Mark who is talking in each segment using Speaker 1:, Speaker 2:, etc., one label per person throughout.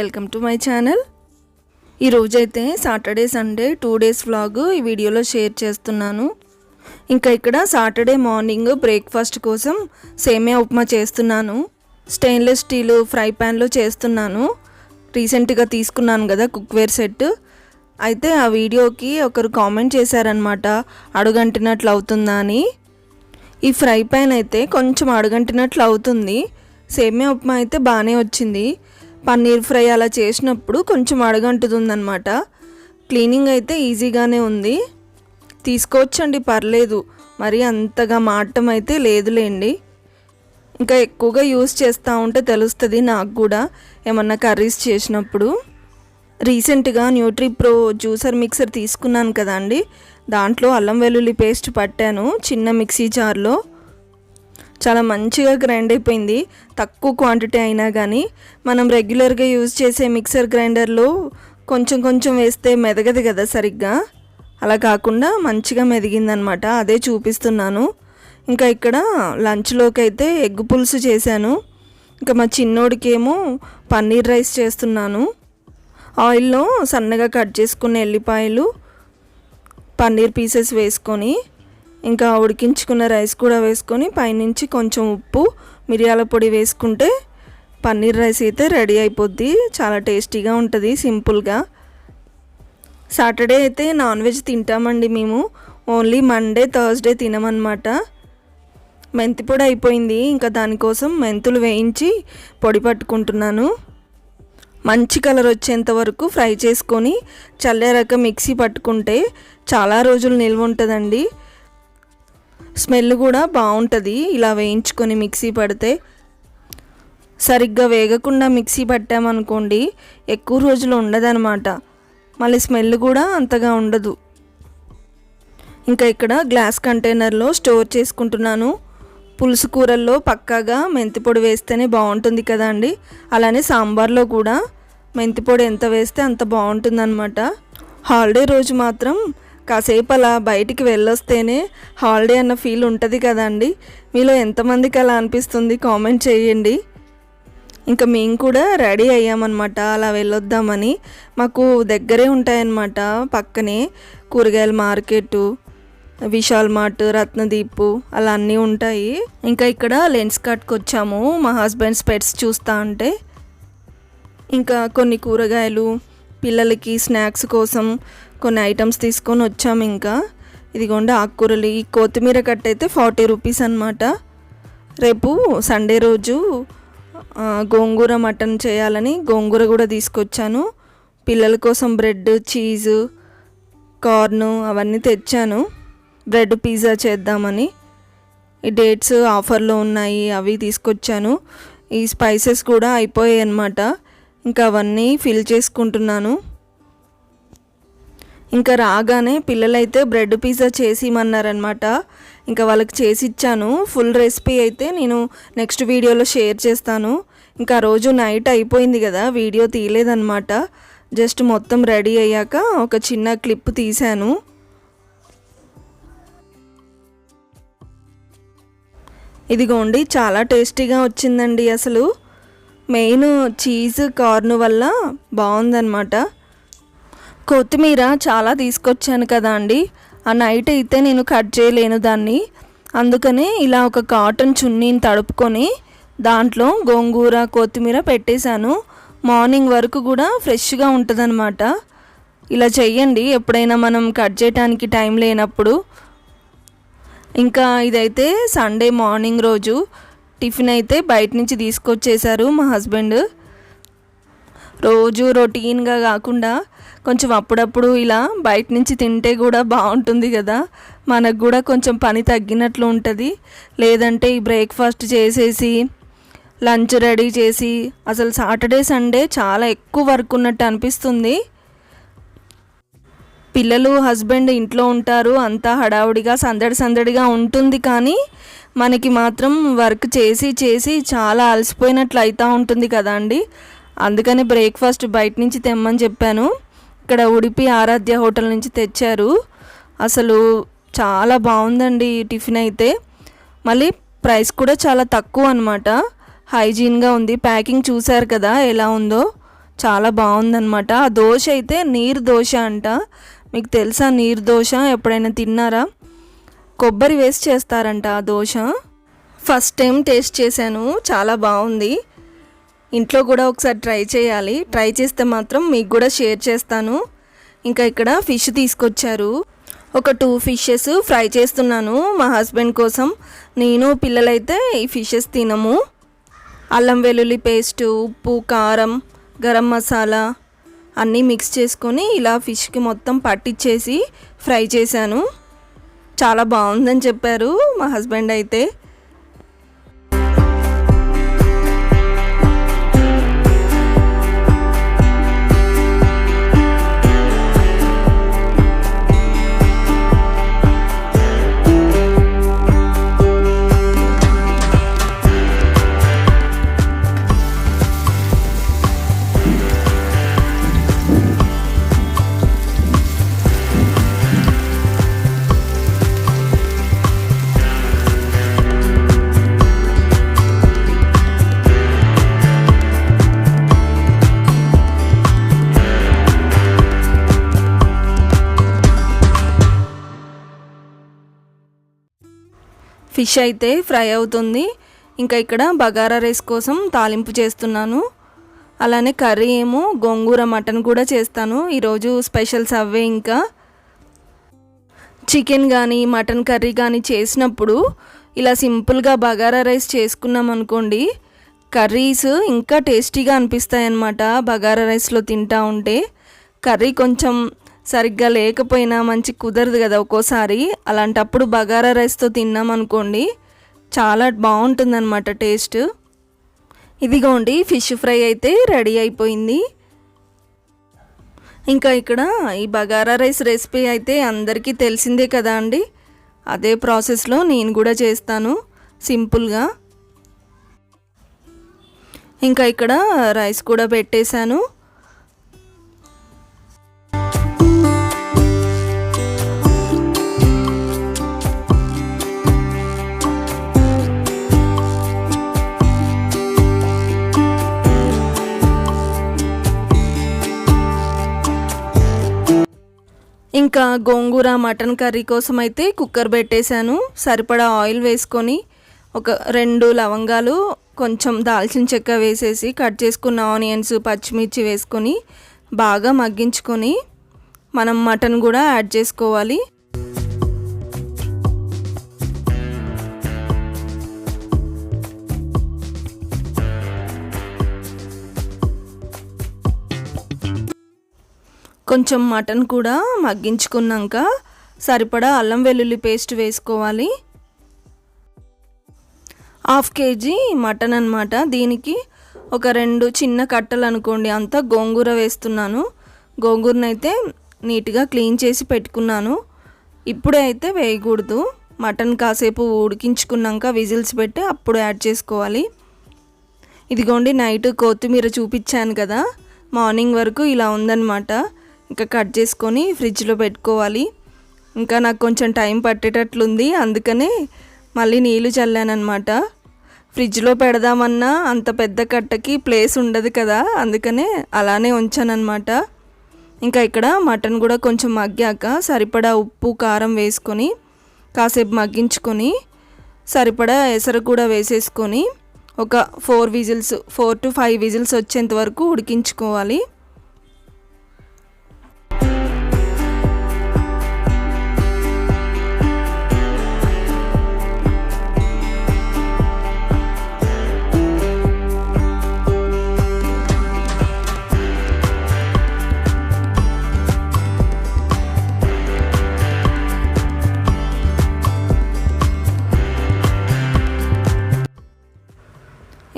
Speaker 1: Welcome to my channel. ఈరోజైతే Saturday Sunday two days vlog ఈ వీడియోలో షేర్ చేస్తున్నాను. ఇంకా ఇక్కడ సాటర్డే మార్నింగ్ బ్రేక్ఫాస్ట్ కోసం సేమియా ఉప్మా చేస్తున్నాను. స్టెయిన్లెస్ స్టీల్ ఫ్రై ప్యాన్లో చేస్తున్నాను. రీసెంట్గా తీసుకున్నాను కదా కుక్వేర్ సెట్. అయితే ఆ వీడియోకి ఒకరు కామెంట్ చేశారనమాట అడుగంటినట్లు అవుతుందా అని. ఈ ఫ్రై ప్యాన్ అయితే కొంచెం అడుగంటినట్లు అవుతుంది. సేమియా ఉప్మా అయితే బాగానే వచ్చింది. పన్నీర్ ఫ్రై అలా చేసినప్పుడు కొంచెం అడగంటుందనమాట క్లీనింగ్ అయితే ఈజీగానే ఉంది. తీసుకోవచ్చండి పర్లేదు. మరి అంతగా మాటం అయితే లేదులేండి. ఇంకా ఎక్కువగా యూస్ చేస్తూ ఉంటే తెలుస్తుంది నాకు కూడా. ఏమన్నా కర్రీస్ చేసినప్పుడు. రీసెంట్గా న్యూట్రీ ప్రో జ్యూసర్ మిక్సర్ తీసుకున్నాను కదండి. దాంట్లో అల్లం వెల్లుల్లి పేస్ట్ పట్టాను చిన్న మిక్సీ జార్లో. చాలా మంచిగా గ్రైండ్ అయిపోయింది. తక్కువ క్వాంటిటీ అయినా కానీ మనం రెగ్యులర్గా యూజ్ చేసే మిక్సర్ గ్రైండర్లో కొంచెం కొంచెం వేస్తే మెదగదు కదా సరిగ్గా. అలా కాకుండా మంచిగా మెదిగిందనమాట. అదే చూపిస్తున్నాను. ఇంకా ఇక్కడ లంచ్లోకి అయితే ఎగ్ పులుసు చేశాను. ఇంకా మా చిన్నోడికేమో పన్నీర్ రైస్ చేస్తున్నాను. ఆయిల్లో సన్నగా కట్ చేసుకున్న ఎల్లిపాయలు పన్నీర్ పీసెస్ వేసుకొని ఇంకా ఉడికించుకున్న రైస్ కూడా వేసుకొని పైనుంచి కొంచెం ఉప్పు మిరియాల పొడి వేసుకుంటే పన్నీర్ రైస్ అయితే రెడీ అయిపోద్ది. చాలా టేస్టీగా ఉంటుంది సింపుల్గా. సాటర్డే అయితే నాన్ వెజ్ తింటామండి మేము. ఓన్లీ మండే థర్స్డే తినమన్నమాట. మెంతి పొడి అయిపోయింది. ఇంకా దానికోసం మెంతులు వేయించి పొడి పట్టుకుంటున్నాను. మంచి కలర్ వచ్చేంత వరకు ఫ్రై చేసుకొని చల్లారాక మిక్సీ పట్టుకుంటే చాలా రోజులు నిల్వ ఉంటుందండి. స్మెల్ కూడా బాగుంటుంది. ఇలా వేయించుకొని మిక్సీ పడితే సరిగ్గా వేగకుండా మిక్సీ పట్టామనుకోండి ఎక్కువ రోజులు ఉండదన్నమాట. మళ్ళీ స్మెల్ కూడా అంతగా ఉండదు. ఇంకా ఇక్కడ గ్లాస్ కంటైనర్లో స్టోర్ చేసుకుంటున్నాను. పులుసు కూరల్లో పక్కాగా మెంతిపొడి వేస్తేనే బాగుంటుంది కదా అండి. అలానే సాంబార్లో కూడా మెంతిపొడి ఎంత వేస్తే అంత బాగుంటుందన్నమాట. హాలిడే రోజు మాత్రం కాసేపు అలా బయటికి వెళ్ళొస్తేనే హాలిడే అన్న ఫీల్ ఉంటుంది కదండి. మీలో ఎంతమందికి అలా అనిపిస్తుంది కామెంట్ చేయండి. ఇంకా మేము కూడా రెడీ అయ్యామన్నమాట. అలా వెళ్ళొద్దామని. మాకు దగ్గరే ఉంటాయన్నమాట. పక్కనే కూరగాయల మార్కెట్ విశాల్ మార్ట్ రత్నదీప్ అలా అన్నీ ఉంటాయి. ఇంకా ఇక్కడ లెన్స్ కట్కి వచ్చాము మా హస్బెండ్ స్పెట్స్ చూస్తా ఉంటే ఇంకా కొన్ని కూరగాయలు పిల్లలకి స్నాక్స్ కోసం కొన్ని ఐటమ్స్ తీసుకొని వచ్చాము ఇంకా. ఇదిగోండి ఆకుకూరలు. ఈ కొత్తిమీర కట్ట అయితే ఫార్టీ రూపీస్ అనమాట రేపు సండే రోజు గోంగూర మటన్ చేయాలని గోంగూర కూడా తీసుకొచ్చాను. పిల్లల కోసం బ్రెడ్ చీజు కార్న్ అవన్నీ తెచ్చాను. బ్రెడ్ పిజ్జా చేద్దామని. ఈ డేట్స్ ఆఫర్లో ఉన్నాయి అవి తీసుకొచ్చాను. ఈ స్పైసెస్ కూడా అయిపోయాయి అన్నమాట. ఇంకా అవన్నీ ఫిల్ చేసుకుంటున్నాను. ఇంకా రాగానే పిల్లలైతే బ్రెడ్ పిజ్జా చేసి ఇమ్మన్నారనమాట ఇంకా వాళ్ళకి చేసి ఇచ్చాను ఫుల్ రెసిపీ అయితే నేను నెక్స్ట్ వీడియోలో షేర్ చేస్తాను. ఇంకా ఆ రోజు నైట్ అయిపోయింది కదా వీడియో తీయలేదన్నమాట. జస్ట్ మొత్తం రెడీ అయ్యాక ఒక చిన్న క్లిప్ తీశాను. ఇదిగోండి చాలా టేస్టీగా వచ్చిందండి అసలు. మెయిన్ చీజ్ కార్న్ వల్ల బాగుందన్నమాట. కొత్తిమీర చాలా తీసుకొచ్చాను కదా అండి. ఆ నైట్ అయితే నేను కట్ చేయలేను దాన్ని. అందుకనే ఇలా ఒక కాటన్ చున్నీని తడుపుకొని దాంట్లో గోంగూర కొత్తిమీర పెట్టేశాను. మార్నింగ్ వరకు కూడా ఫ్రెష్గా ఉంటుందన్నమాట. ఇలా చెయ్యండి ఎప్పుడైనా మనం కట్ చేయడానికి టైం లేనప్పుడు. ఇంకా ఇదైతే సండే మార్నింగ్ రోజు. టిఫిన్ అయితే బయట నుంచి తీసుకొచ్చేసారు మా హస్బెండ్. రోజు రొటీన్గా కాకుండా కొంచెం అప్పుడప్పుడు ఇలా బయట నుంచి తింటే కూడా బాగుంటుంది కదా. మనకు కూడా కొంచెం పని తగ్గినట్లు ఉంటుంది. లేదంటే ఈ బ్రేక్ఫాస్ట్ చేసేసి లంచ్ రెడీ చేసి అసలు సాటర్డే సండే చాలా ఎక్కువ వర్క్ ఉన్నట్టు అనిపిస్తుంది. పిల్లలు హస్బెండ్ ఇంట్లో ఉంటారు. అంతా హడావుడిగా సందడి సందడిగా ఉంటుంది కానీ మనకి మాత్రం వర్క్ చేసి చేసి చాలా అలసిపోయినట్లు అవుతూ ఉంటుంది కదా అండి. అందుకని బ్రేక్ఫాస్ట్ బయట నుంచి తెమ్మని చెప్పాను. ఇక్కడ ఉడిపి ఆరాధ్య హోటల్ నుంచి తెచ్చారు. అసలు చాలా బాగుందండి ఈ టిఫిన్ అయితే. మళ్ళీ ప్రైస్ కూడా చాలా తక్కువ అనమాట హైజీన్గా ఉంది. ప్యాకింగ్ చూశారు కదా ఎలా ఉందో. చాలా బాగుందన్నమాట. ఆ దోశ అయితే నీరు దోశ అంట. మీకు తెలుసా నీరు దోశ? ఎప్పుడైనా తిన్నారా? కొబ్బరి వేసి చేస్తారంట ఆ దోశ. ఫస్ట్ టైం టేస్ట్ చేశాను. చాలా బాగుంది. ఇంట్లో కూడా ఒకసారి ట్రై చేయాలి. ట్రై చేస్తే మాత్రం మీకు కూడా షేర్ చేస్తాను. ఇంకా ఇక్కడ ఫిష్ తీసుకొచ్చారు. ఒక టూ ఫిషెస్ ఫ్రై చేస్తున్నాను మా హస్బెండ్ కోసం. నేను పిల్లలైతే ఈ ఫిషెస్ తినము. అల్లం వెల్లుల్లి పేస్టు ఉప్పు కారం గరం మసాలా అన్నీ మిక్స్ చేసుకొని ఇలా ఫిష్కి మొత్తం పట్టించేసి ఫ్రై చేశాను. చాలా బాగుందని చెప్పారు మా హస్బెండ్ అయితే. ఫిష్ అయితే ఫ్రై అవుతుంది. ఇంకా ఇక్కడ బగారా రైస్ కోసం తాలింపు చేస్తున్నాను. అలానే కర్రీ ఏమో గోంగూర మటన్ కూడా చేస్తాను. ఈరోజు స్పెషల్స్ అవే ఇంకా. చికెన్ కానీ మటన్ కర్రీ కానీ చేసినప్పుడు ఇలా సింపుల్గా బగారా రైస్ చేసుకున్నాం అనుకోండి కర్రీస్ ఇంకా టేస్టీగా అనిపిస్తాయి అన్నమాట బగారా రైస్లో తింటా ఉంటే కర్రీ కొంచెం సరిగ్గా లేకపోయినా మంచి కుదరదు కదా ఒక్కోసారి. అలాంటప్పుడు బగారా రైస్తో తిన్నాం అనుకోండి చాలా బాగుంటుందన్నమాట టేస్ట్. ఇదిగోండి ఫిష్ ఫ్రై అయితే రెడీ అయిపోయింది. ఇంకా ఇక్కడ ఈ బగారా రైస్ రెసిపీ అయితే అందరికీ తెలిసిందే కదా అండి. అదే ప్రాసెస్లో నేను కూడా చేస్తాను సింపుల్గా. ఇంకా ఇక్కడ రైస్ కూడా పెట్టేశాను. ఇంకా గోంగూర మటన్ కర్రీ కోసం అయితే కుక్కర్ పెట్టేశాను. సరిపడా ఆయిల్ వేసుకొని ఒక రెండు లవంగాలు కొంచెం దాల్చిన చెక్క వేసేసి కట్ చేసుకున్న ఆనియన్స్ పచ్చిమిర్చి వేసుకొని బాగా మగ్గించుకొని మనం మటన్ కూడా యాడ్ చేసుకోవాలి. కొంచెం మటన్ కూడా మగ్గించుకున్నాక సరిపడా అల్లం వెల్లుల్లి పేస్ట్ వేసుకోవాలి. హాఫ్ కేజీ మటన్ అనమాట దీనికి ఒక రెండు చిన్న కట్టలు అనుకోండి. అంతా గోంగూర వేస్తున్నాను. గోంగూరను అయితే నీట్గా క్లీన్ చేసి పెట్టుకున్నాను. ఇప్పుడే అయితే వేయకూడదు. మటన్ కాసేపు ఉడికించుకున్నాక విజిల్స్ పెట్టి అప్పుడు యాడ్ చేసుకోవాలి. ఇదిగోండి నైట్ కొత్తిమీర చూపించాను కదా. మార్నింగ్ వరకు ఇలా ఉందన్నమాట. ఇంకా కట్ చేసుకొని ఫ్రిడ్జ్లో పెట్టుకోవాలి. ఇంకా నాకు కొంచెం టైం పట్టేటట్లుంది. అందుకనే మళ్ళీ నీళ్ళు చల్లానమాట ఫ్రిడ్జ్లో పెడదామన్నా అంత పెద్ద కట్టకి ప్లేస్ ఉండదు కదా. అందుకనే అలానే ఉంచానన్నమాట. ఇంకా ఇక్కడ మటన్ కూడా కొంచెం మగ్గాక సరిపడా ఉప్పు కారం వేసుకొని కాసేపు మగ్గించుకొని సరిపడా ఎసరు కూడా వేసేసుకొని ఒక four whistles four to five whistles వచ్చేంత వరకు ఉడికించుకోవాలి.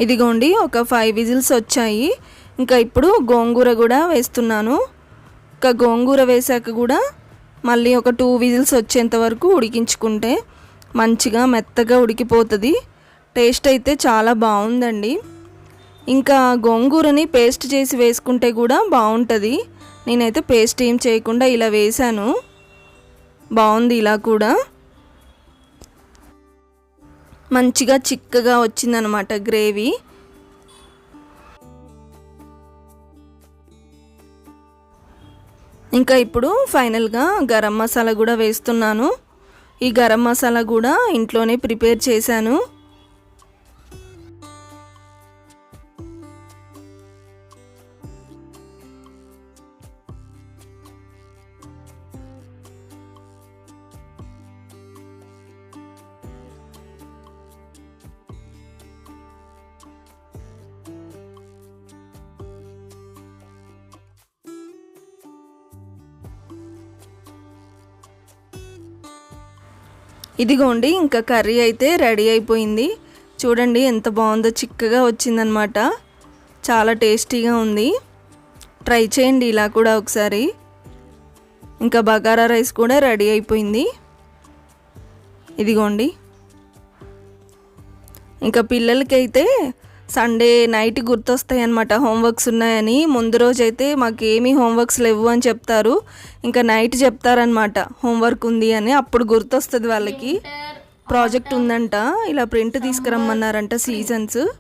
Speaker 1: ఇదిగోండి ఒక ఫైవ్ విజిల్స్ వచ్చాయి. ఇంకా ఇప్పుడు గోంగూర కూడా వేస్తున్నాను. ఇంకా గోంగూర వేసాక కూడా మళ్ళీ ఒక టూ విజిల్స్ వచ్చేంత వరకు ఉడికించుకుంటే మంచిగా మెత్తగా ఉడికిపోతుంది. టేస్ట్ అయితే చాలా బాగుందండి. ఇంకా గోంగూరని పేస్ట్ చేసి వేసుకుంటే కూడా బాగుంటుంది. నేనైతే పేస్ట్ ఏం చేయకుండా ఇలా వేసాను బాగుంది ఇలా కూడా. మంచిగా చిక్కగా వచ్చిందనమాట గ్రేవీ. ఇంకా ఇప్పుడు ఫైనల్గా గరం మసాలా కూడా వేస్తున్నాను. ఈ గరం మసాలా కూడా ఇంట్లోనే ప్రిపేర్ చేశాను. ఇదిగోండి ఇంకా కర్రీ అయితే రెడీ అయిపోయింది. చూడండి ఎంత బాగుందో చిక్కగా వచ్చిందనమాట చాలా టేస్టీగా ఉంది. ట్రై చేయండి ఇలా కూడా ఒకసారి. ఇంకా బగారా రైస్ కూడా రెడీ అయిపోయింది. ఇదిగోండి. ఇంకా పిల్లలకైతే సండే నైట్ గుర్తొస్తాయి అనమాట హోంవర్క్స్ ఉన్నాయని. ముందు రోజైతే మాకు ఏమీ హోంవర్క్స్ లేవు అని చెప్తారు. ఇంకా నైట్ చెప్తారనమాట హోంవర్క్ ఉంది అని. అప్పుడు గుర్తొస్తుంది వాళ్ళకి. ప్రాజెక్ట్ ఉందంట. ఇలా ప్రింట్ తీసుకురమ్మన్నారంట సీజన్స్.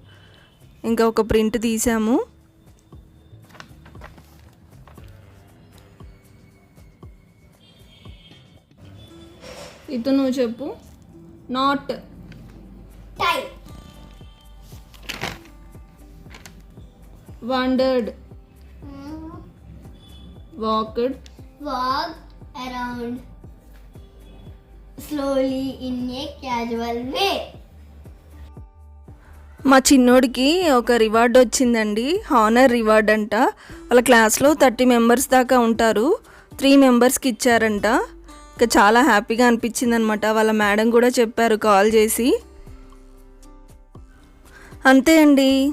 Speaker 1: ఇంకా ఒక ప్రింట్ తీసాము. ఇతను నువ్వు చెప్పు. Not.
Speaker 2: Type
Speaker 1: wondered walked
Speaker 2: walk around slowly in a casual way.
Speaker 1: మా చిన్నోడికి ఒక రివార్డ్ వచ్చిందండి. హానర్ రివార్డ్ అంట. వాళ్ళ క్లాస్లో థర్టీ మెంబర్స్ దాకా ఉంటారు. త్రీ మెంబర్స్కి ఇచ్చారంట. ఇంకా చాలా హ్యాపీగా అనిపించింది అనమాట వాళ్ళ మేడం కూడా చెప్పారు కాల్ చేసి. అంతే అండి.